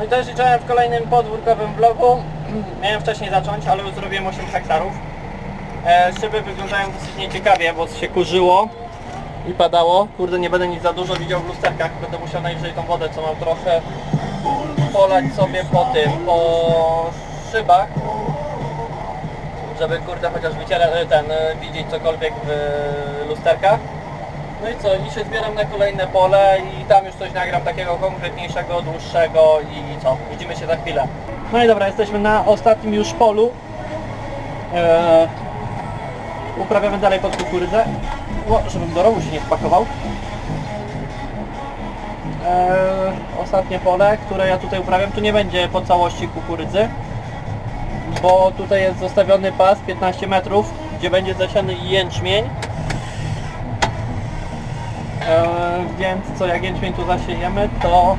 No i też liczyłem w kolejnym podwórkowym vlogu. Miałem wcześniej zacząć, ale już zrobiłem 8 hektarów. E, szyby wyglądają dosyć nieciekawie, bo się kurzyło i padało. Kurde, nie będę nic za dużo widział w lusterkach. Będę musiał najwyżej tą wodę, co mam trochę, polać sobie po tym, po szybach. Żeby kurde chociaż wyciera, ten, e, widzieć cokolwiek w e, lusterkach. No i co, i się zbieram na kolejne pole i tam już coś nagram takiego konkretniejszego, dłuższego i co, widzimy się za chwilę. No i dobra, jesteśmy na ostatnim już polu. Eee, uprawiamy dalej pod kukurydzę. O, żebym do rowu się nie wpakował. Eee, ostatnie pole, które ja tutaj uprawiam, tu nie będzie po całości kukurydzy, bo tutaj jest zostawiony pas 15 metrów, gdzie będzie zasiany jęczmień. E, więc co, jak jęczmień tu zasiejemy, to...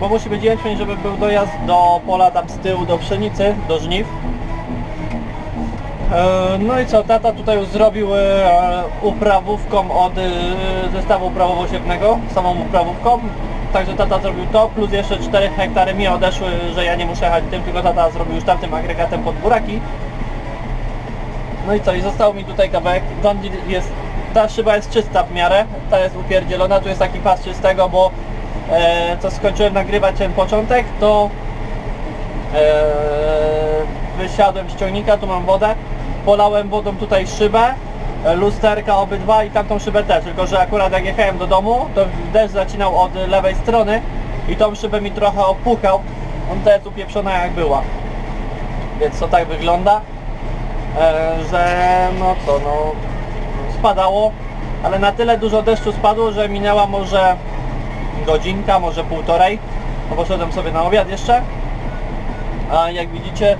Bo musi być jęczmień, żeby był dojazd do pola tam z tyłu, do pszenicy, do żniw. E, no i co, tata tutaj już zrobił e, uprawówką od zestawu uprawowo-siewnego, samą uprawówką. Także tata zrobił to, plus jeszcze 4 hektary mi odeszły, że ja nie muszę jechać tym, tylko tata zrobił już tamtym agregatem pod buraki. No i co, i został mi tutaj kawałek, Deere jest, ta szyba jest czysta w miarę, ta jest upierdzielona, tu jest taki pas czystego, bo e, co skończyłem nagrywać ten początek, to e, wysiadłem z ciągnika, tu mam wodę, polałem wodą tutaj szybę, e, lusterka obydwa i tamtą szybę też, tylko że akurat jak jechałem do domu, to deszcz zacinał od lewej strony i tą szybę mi trochę opukał, on jest upieprzona jak była, więc to tak wygląda. E, że no co, no spadało, ale na tyle dużo deszczu spadło, że minęła może godzinka, może półtorej, no poszedłem sobie na obiad jeszcze, a jak widzicie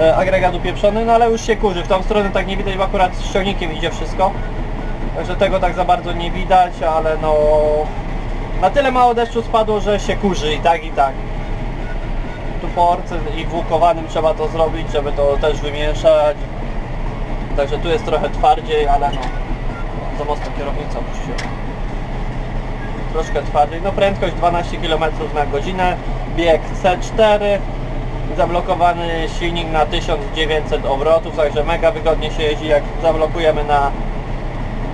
e, agregat upieprzony, no ale już się kurzy, w tą stronę tak nie widać, bo akurat z ciągnikiem idzie wszystko, także tego tak za bardzo nie widać, ale no na tyle mało deszczu spadło, że się kurzy i tak i tak. Tu po orce i włókowanym trzeba to zrobić, żeby to też wymieszać. Także tu jest trochę twardziej, ale no za mocno kierownica puściła. Troszkę twardziej. No prędkość 12 km na godzinę, bieg C4, zablokowany silnik na 1900 obrotów, także mega wygodnie się jeździ. Jak zablokujemy na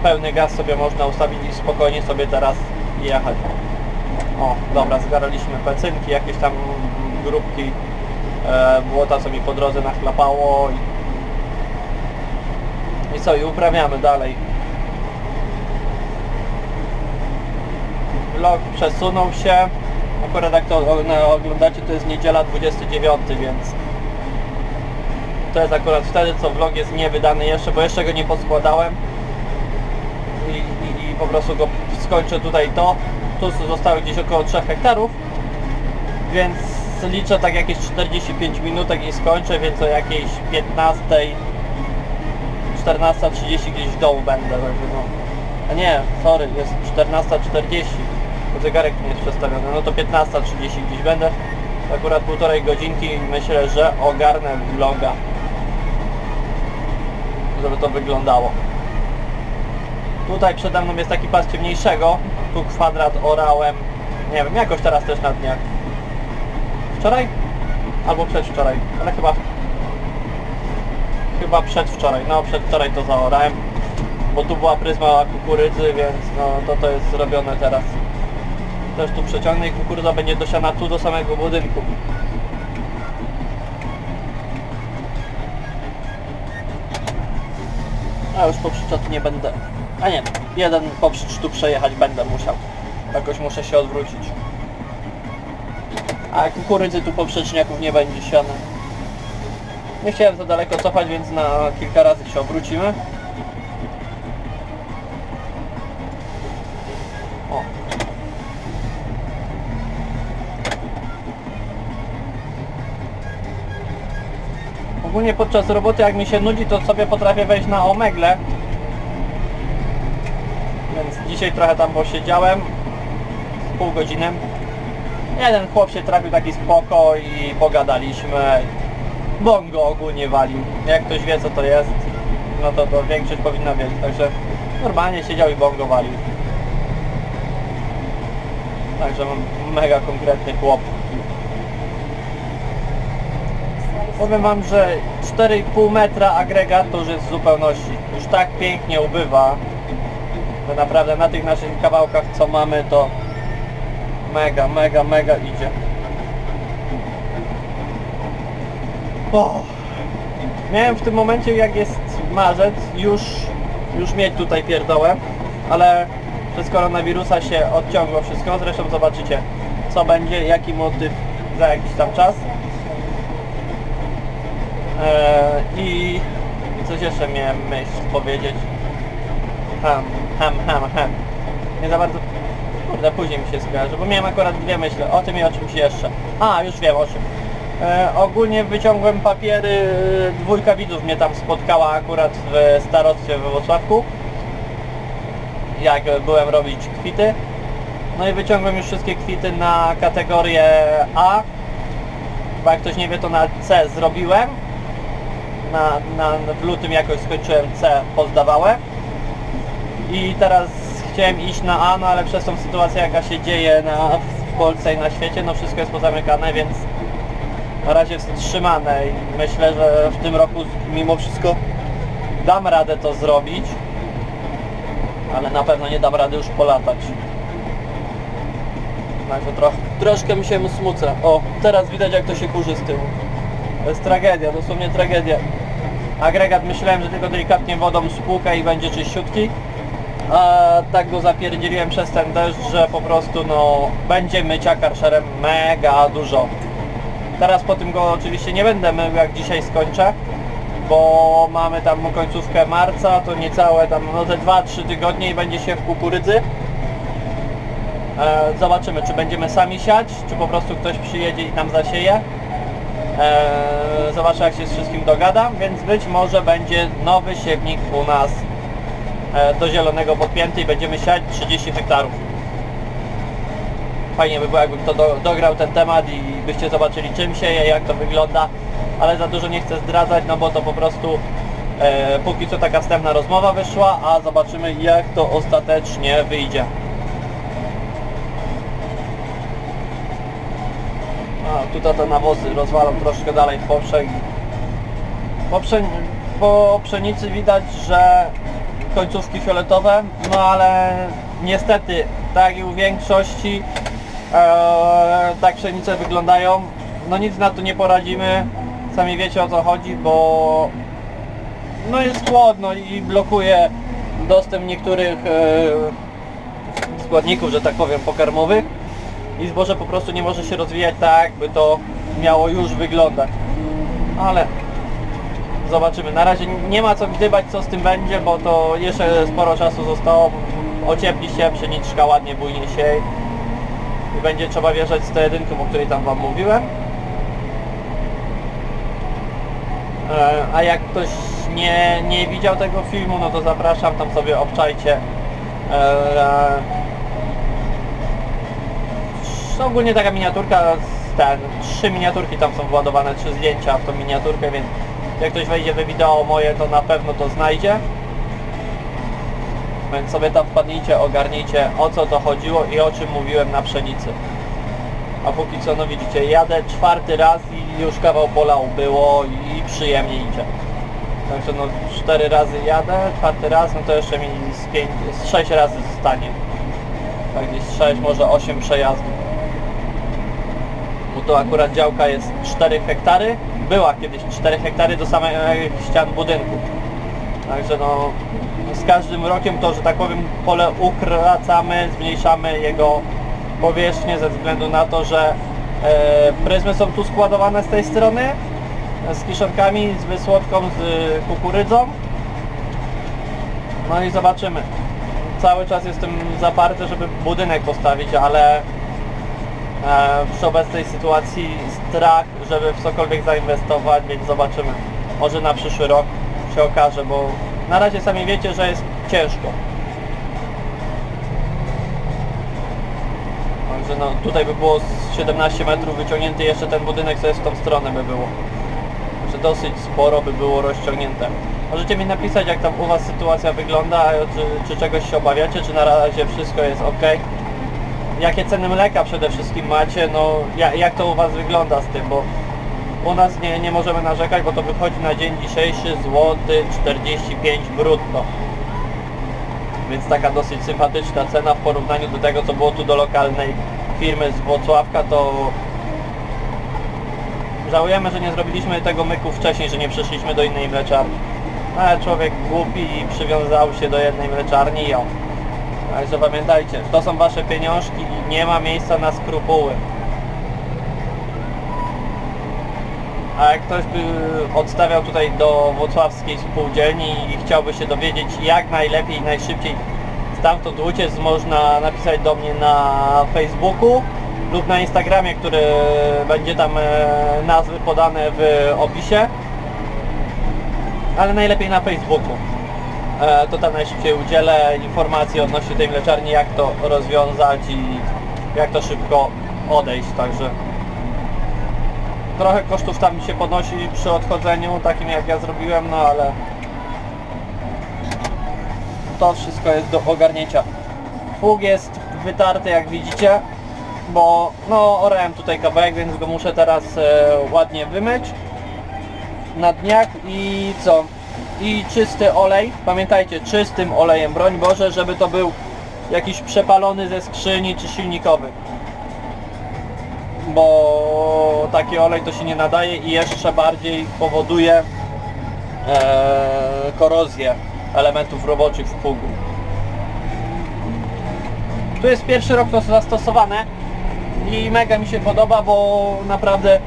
pełny gaz sobie można ustawić i spokojnie sobie teraz jechać. O, dobra, zgaraliśmy pecynki, jakieś tam grupki e, błota, co mi po drodze nachlapało i, i co, i uprawiamy dalej. Vlog przesunął się, akurat jak to oglądacie, to jest niedziela 29, więc to jest akurat wtedy, co vlog jest niewydany jeszcze, bo jeszcze go nie poskładałem i, i, i po prostu go skończę tutaj to. Tu zostało gdzieś około 3 hektarów, więc liczę tak jakieś 45 minutek i skończę, więc o jakiejś 15 14.30 gdzieś w domu będę, także no. A nie, sorry, jest 14.40 bo zegarek nie jest przestawiony, no to 15.30 gdzieś będę. Akurat półtorej godzinki myślę, że ogarnę vloga. Żeby to wyglądało. Tutaj przede mną jest taki pas ciemniejszego. Tu kwadrat orałem. Nie wiem, jakoś teraz też na dniach. Wczoraj? albo przedwczoraj, ale chyba chyba przedwczoraj, no przedwczoraj to zaorałem bo tu była pryzma kukurydzy, więc no to to jest zrobione teraz. Też tu przeciągnę i kukurydza będzie dosiana tu do samego budynku. A już poprzycz nie będę. A nie, jeden poprzycz tu przejechać będę musiał. Jakoś muszę się odwrócić. A kukurydzy tu poprzeczniaków nie będzie siane nie chciałem za daleko cofać, więc na kilka razy się obrócimy. O. Ogólnie podczas roboty jak mi się nudzi to sobie potrafię wejść na omegle. Więc dzisiaj trochę tam posiedziałem pół godziny. Jeden chłop się trafił taki spoko i pogadaliśmy Bo on go ogólnie walił Jak ktoś wie co to jest No to, to większość powinna wiedzieć Także normalnie siedział i bongo walił Także mam mega konkretny chłop. Powiem wam, że 4,5 metra agregat to już jest w zupełności. Już tak pięknie ubywa. że naprawdę na tych naszych kawałkach co mamy to mega, mega, mega idzie. O. Miałem w tym momencie jak jest marzec już, już mieć tutaj pierdołę, ale przez koronawirusa się odciągło wszystko. Zresztą zobaczycie co będzie, jaki motyw za jakiś tam czas. Eee, i, coś jeszcze miałem myśl powiedzieć. Ham, ham, ham, ham. Nie za bardzo... Kurde, później mi się skojarzy, bo miałem akurat dwie myśli. O tym i o czymś jeszcze. A, już wiem o czym. E, ogólnie wyciągłem papiery, dwójka widzów mnie tam spotkała akurat w starostwie we Wrocławku. Jak byłem robić kwity. No i wyciągłem już wszystkie kwity na kategorię A. Bo jak ktoś nie wie, to na C zrobiłem. Na, na, w lutym jakoś skończyłem C, pozdawałem. I teraz chciałem iść na A, no ale przez tą sytuację jaka się dzieje na, w Polsce i na świecie, no wszystko jest pozamykane, więc na razie wstrzymane i myślę, że w tym roku mimo wszystko dam radę to zrobić, ale na pewno nie dam rady już polatać. Także troch, troszkę mi się smucę. O, teraz widać jak to się kurzy z tyłu. To jest tragedia, dosłownie tragedia. Agregat myślałem, że tylko delikatnie wodą spłukę i będzie czyściutki. A tak go zapierdzieliłem przez ten deszcz, że po prostu no będzie mycia karszerem mega dużo. Teraz po tym go oczywiście nie będę mył jak dzisiaj skończę, bo mamy tam końcówkę marca, to niecałe tam no te 2-3 tygodnie i będzie się w kukurydzy. E, zobaczymy czy będziemy sami siać, czy po prostu ktoś przyjedzie i nam zasieje. E, zobaczę jak się z wszystkim dogadam, więc być może będzie nowy siewnik u nas e, do zielonego podpięty i będziemy siać 30 hektarów. Fajnie by było jakby kto do, dograł ten temat i byście zobaczyli czym sieje, jak to wygląda, ale za dużo nie chcę zdradzać, no bo to po prostu e, póki co taka wstępna rozmowa wyszła, a zobaczymy jak to ostatecznie wyjdzie. A tutaj te nawozy rozwalam troszkę dalej w poprzek. Po, pszen po pszenicy widać, że końcówki fioletowe, no ale niestety, tak i u większości, e, tak pszenice wyglądają. No nic na to nie poradzimy, sami wiecie o co chodzi, bo no jest chłodno i blokuje dostęp niektórych e, składników, że tak powiem, pokarmowych i zboże po prostu nie może się rozwijać tak, by to miało już wyglądać. Ale zobaczymy. Na razie nie ma co gdybać co z tym będzie, bo to jeszcze sporo czasu zostało. Ociepli się, pszeniczka ładnie bujnie się i będzie trzeba wjeżdżać z tą jedynką, o której tam wam mówiłem. E, A jak ktoś nie, nie widział tego filmu, no to zapraszam, tam sobie obczajcie. E, no ogólnie taka miniaturka, ten, trzy miniaturki tam są władowane, trzy zdjęcia w tą miniaturkę, więc jak ktoś wejdzie we wideo moje, to na pewno to znajdzie. Więc sobie tam wpadnijcie, ogarnijcie o co to chodziło i o czym mówiłem na pszenicy. A póki co, no widzicie, jadę czwarty raz i już kawał pola było i przyjemnie idzie. Także no cztery razy jadę, czwarty raz, no to jeszcze mi z, pięć, z sześć razy zostanie. Tak gdzieś 6, może 8 przejazdów. Bo to akurat działka jest 4 hektary. Była kiedyś 4 hektary do samych ścian budynku. Także no z każdym rokiem to, że tak powiem pole ukracamy, zmniejszamy jego powierzchnię ze względu na to, że e, pryzmy są tu składowane z tej strony z kiszonkami, z wysłodką, z kukurydzą. No i zobaczymy. Cały czas jestem zaparty, żeby budynek postawić, ale e, przy obecnej sytuacji strach, żeby w cokolwiek zainwestować, więc zobaczymy. Może na przyszły rok się okaże, bo na razie sami wiecie, że jest ciężko. Także no tutaj by było z 17 metrów wyciągnięty jeszcze ten budynek, jest w tą stronę by było. Także dosyć sporo by było rozciągnięte. Możecie mi napisać jak tam u Was sytuacja wygląda, czy, czy czegoś się obawiacie, czy na razie wszystko jest ok. jakie ceny mleka przede wszystkim macie, no ja- jak to u Was wygląda z tym, bo u nas nie, nie możemy narzekać, bo to wychodzi na dzień dzisiejszy złoty 45 brutto. Więc taka dosyć sympatyczna cena w porównaniu do tego, co było tu do lokalnej firmy z Włocławka, to żałujemy, że nie zrobiliśmy tego myku wcześniej, że nie przeszliśmy do innej mleczarni. No, Ale człowiek głupi i przywiązał się do jednej mleczarni i o. Także pamiętajcie, to są wasze pieniążki i nie ma miejsca na skrupuły. A jak ktoś by odstawiał tutaj do włocławskiej spółdzielni i chciałby się dowiedzieć jak najlepiej i najszybciej stamtąd uciec, można napisać do mnie na Facebooku lub na Instagramie, który będzie tam e, nazwy podane w opisie. Ale najlepiej na Facebooku. E, To tam najszybciej udzielę informacji odnośnie tej mleczarni, jak to rozwiązać i jak to szybko odejść, także trochę kosztów tam się podnosi przy odchodzeniu, takim jak ja zrobiłem, no ale to wszystko jest do ogarnięcia. Pług jest wytarty jak widzicie, bo no orałem tutaj kawałek, więc go muszę teraz e, ładnie wymyć na dniach i co? I czysty olej, pamiętajcie, czystym olejem, broń Boże, żeby to był jakiś przepalony ze skrzyni czy silnikowy bo taki olej to się nie nadaje i jeszcze bardziej powoduje e, korozję elementów roboczych w pługu. Tu jest pierwszy rok to zastosowane i mega mi się podoba, bo naprawdę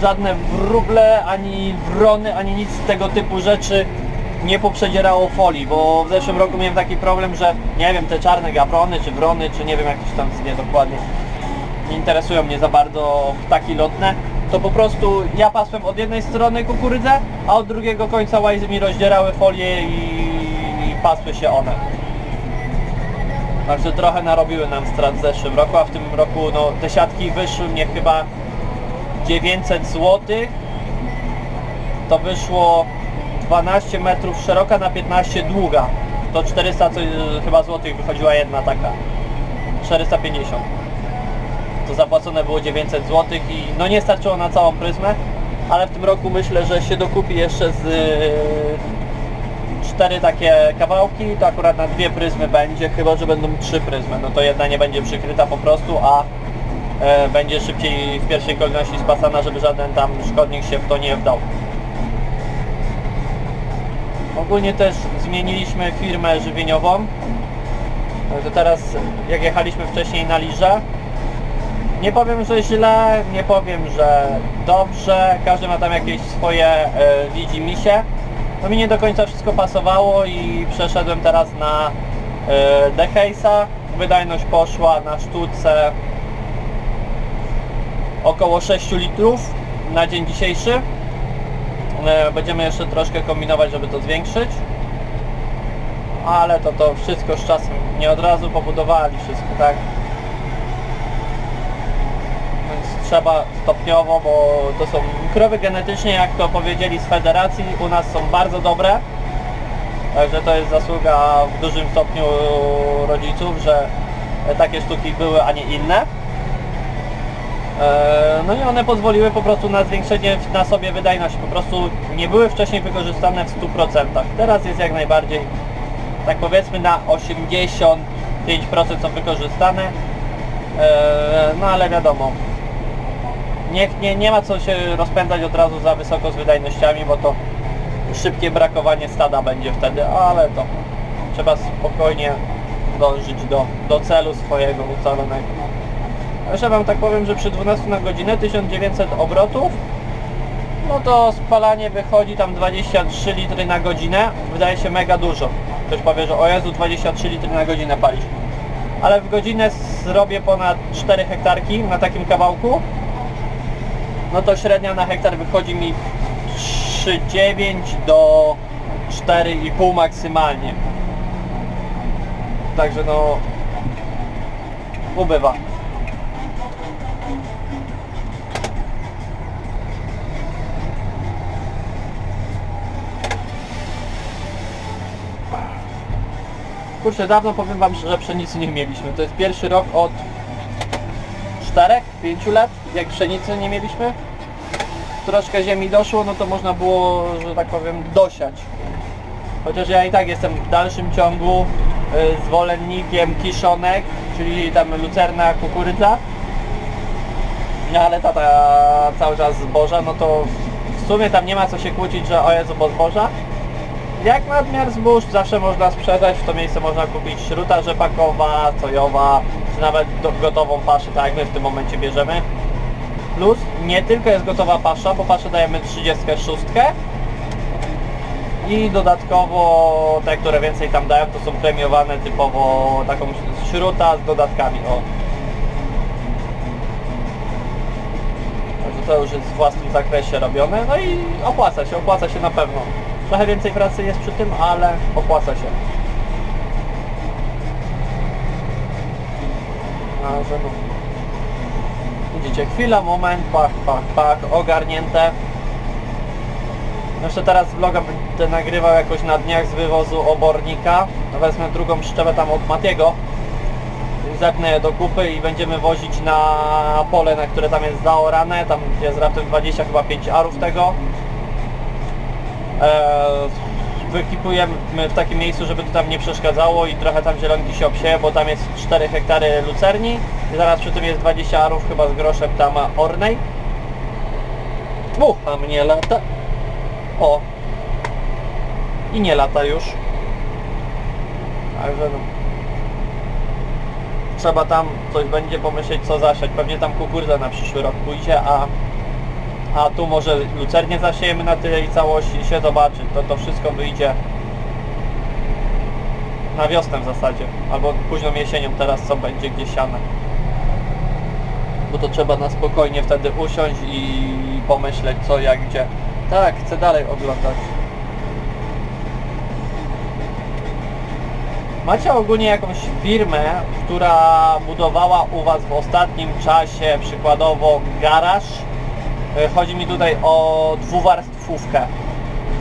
żadne wróble, ani wrony, ani nic z tego typu rzeczy nie poprzedzierało folii, bo w zeszłym roku miałem taki problem, że nie wiem, te czarne gabrony, czy wrony, czy nie wiem jak to się tam zwie dokładnie, nie interesują mnie za bardzo ptaki lotne, to po prostu ja pasłem od jednej strony kukurydzę, a od drugiego końca łajzy mi rozdzierały folię i, i pasły się one. Także trochę narobiły nam strat w zeszłym roku, a w tym roku no, te siatki wyszły mnie chyba 900 zł. To wyszło 12 metrów szeroka na 15 długa. To 400 co, chyba złotych wychodziła jedna taka. 450 to zapłacone było 900 zł i no nie starczyło na całą pryzmę, ale w tym roku myślę, że się dokupi jeszcze z yy, cztery takie kawałki, to akurat na dwie pryzmy będzie, chyba że będą trzy pryzmy, no to jedna nie będzie przykryta po prostu, a e, będzie szybciej w pierwszej kolejności spasana, żeby żaden tam szkodnik się w to nie wdał. Ogólnie też zmieniliśmy firmę żywieniową. Także teraz jak jechaliśmy wcześniej na liże, nie powiem, że źle, nie powiem, że dobrze, każdy ma tam jakieś swoje e, widzi misie. No mi nie do końca wszystko pasowało i przeszedłem teraz na Decase'a. Wydajność poszła na sztuce około 6 litrów na dzień dzisiejszy. E, będziemy jeszcze troszkę kombinować, żeby to zwiększyć. Ale to to wszystko z czasem nie od razu pobudowali wszystko, tak? więc trzeba stopniowo, bo to są krowy genetycznie, jak to powiedzieli z federacji, u nas są bardzo dobre. Także to jest zasługa w dużym stopniu rodziców, że takie sztuki były, a nie inne. E, No i one pozwoliły po prostu na zwiększenie na sobie wydajności. Po prostu nie były wcześniej wykorzystane w 100%. Teraz jest jak najbardziej, tak powiedzmy na 85% są wykorzystane. E, No ale wiadomo, nie, nie, nie ma co się rozpędzać od razu za wysoko z wydajnościami, bo to szybkie brakowanie stada będzie wtedy, ale to trzeba spokojnie dążyć do, do celu swojego ustalonego. Jeszcze wam tak powiem, że przy 12 na godzinę 1900 obrotów no to spalanie wychodzi tam 23 litry na godzinę, wydaje się mega dużo. Ktoś powie, że o Jezu 23 litry na godzinę palić. Ale w godzinę zrobię ponad 4 hektarki na takim kawałku, no to średnia na hektar wychodzi mi 3,9 do 4,5 maksymalnie. Także no ubywa. Kurczę, dawno powiem wam, że pszenicy nie mieliśmy. To jest pierwszy rok od 4, 5 lat, jak pszenicy nie mieliśmy. Troszkę ziemi doszło, no to można było, że tak powiem, dosiać. Chociaż ja i tak jestem w dalszym ciągu y, zwolennikiem kiszonek, czyli tam lucerna, kukurydza. No ale tata cały czas zboża, no to w sumie tam nie ma co się kłócić, że o Jezu, bo zboża. Jak nadmiar zbóż zawsze można sprzedać, w to miejsce można kupić śruta rzepakowa, sojowa, czy nawet gotową paszę, tak jak my w tym momencie bierzemy. Plus nie tylko jest gotowa pasza, bo paszę dajemy 36 i dodatkowo te, które więcej tam dają, to są premiowane typowo taką śruta z dodatkami. O. Także to już jest w własnym zakresie robione, no i opłaca się, opłaca się na pewno. Trochę więcej pracy jest przy tym, ale opłaca się. A, że no. Widzicie, chwila, moment, pach, pach, pach, ogarnięte. Jeszcze teraz vloga będę nagrywał jakoś na dniach z wywozu obornika. Wezmę drugą szczepę tam od Matiego. Zepnę je do kupy i będziemy wozić na pole, na które tam jest zaorane. Tam jest raptem 20 chyba 5 arów tego. Eee, wyekipujemy w takim miejscu, żeby to tam nie przeszkadzało i trochę tam zielonki się obsieje, bo tam jest 4 hektary lucerni zaraz przy tym jest 20 arów chyba z groszem tam ornej. Uch, a mnie lata. O. I nie lata już. Także no. Trzeba tam coś będzie pomyśleć co zasiać. Pewnie tam kukurydza na przyszły rok pójdzie, a a tu może lucernie zasiejemy na całości i się zobaczy. To to wszystko wyjdzie na wiosnę w zasadzie. Albo późną jesienią teraz co będzie gdzieś siane. Bo to trzeba na spokojnie wtedy usiąść i pomyśleć co, jak, gdzie. Tak, chcę dalej oglądać. Macie ogólnie jakąś firmę, która budowała u Was w ostatnim czasie przykładowo garaż? E, Chodzi mi tutaj o dwuwarstwówkę.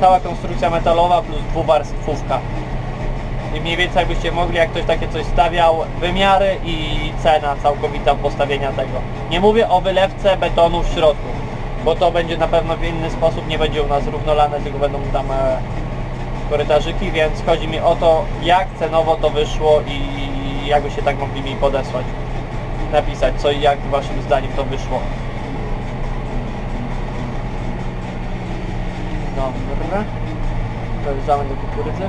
Cała konstrukcja metalowa plus dwuwarstwówka. I mniej więcej jakbyście mogli, jak ktoś takie coś stawiał, wymiary i cena całkowita postawienia tego. Nie mówię o wylewce betonu w środku, bo to będzie na pewno w inny sposób, nie będzie u nas równolane, tylko będą tam e, korytarzyki, więc chodzi mi o to, jak cenowo to wyszło i jakbyście tak mogli mi podesłać. Napisać, co i jak waszym zdaniem to wyszło. Dobra. Dojeżdżamy do kukurydzy.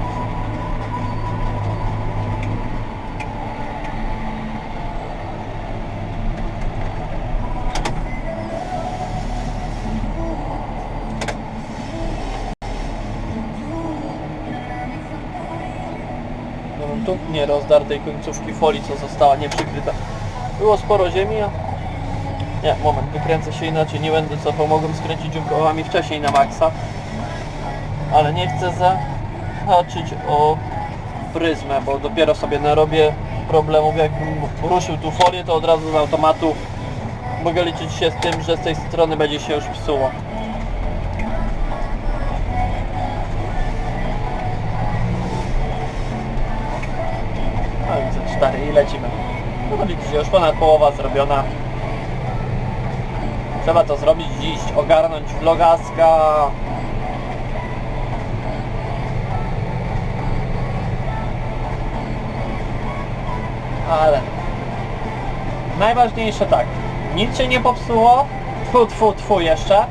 No tu nie rozdartej końcówki folii, co została nieprzykryta. Było sporo ziemi, a... Nie, moment, wykręcę się inaczej, nie będę cofał, mogłem skręcić dziurkołami wcześniej na maksa. Ale nie chcę zahaczyć o pryzmę, bo dopiero sobie narobię problemów, jakbym ruszył tu folię, to od razu z automatu mogę liczyć się z tym, że z tej strony będzie się już psuło. Lecimy. No widzicie, już ponad połowa zrobiona. Trzeba to zrobić dziś, ogarnąć vlogaska. Ale najważniejsze tak, nic się nie popsuło, tfu tfu tfu jeszcze.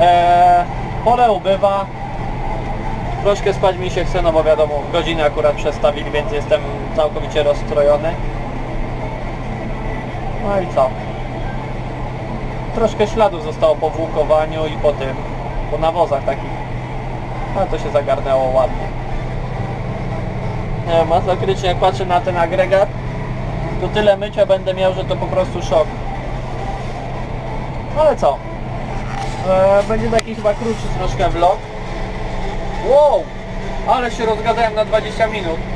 Eee, pole ubywa, troszkę spać mi się chce, no bo wiadomo, godziny akurat przestawili, więc jestem całkowicie rozstrojony. No i co? Troszkę śladów zostało po włókowaniu i po tym, po nawozach takich. Ale to się zagarnęło ładnie. Nie wiem, masakrycznie jak patrzę na ten agregat, to tyle mycia będę miał, że to po prostu szok. Ale co? E, będzie taki chyba krótszy troszkę vlog. Wow! Ale się rozgadałem na 20 minut.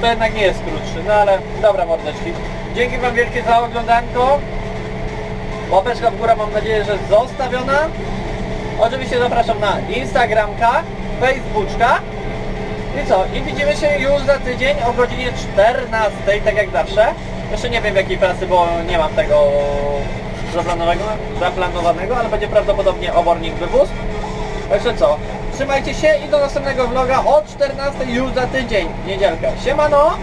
To jednak nie jest krótszy, no ale dobra mordeczki. Dzięki wam wielkie za oglądanko. Łapeczka w górę mam nadzieję, że zostawiona. Oczywiście zapraszam na Instagramka, Facebooka. I co? I widzimy się już za tydzień o godzinie 14, tak jak zawsze. Jeszcze nie wiem jakiej pracy, bo nie mam tego zaplanowanego, zaplanowanego, ale będzie prawdopodobnie obornik wywóz. Także co, trzymajcie się i do następnego vloga o 14 już za tydzień, niedzielkę. Siemano!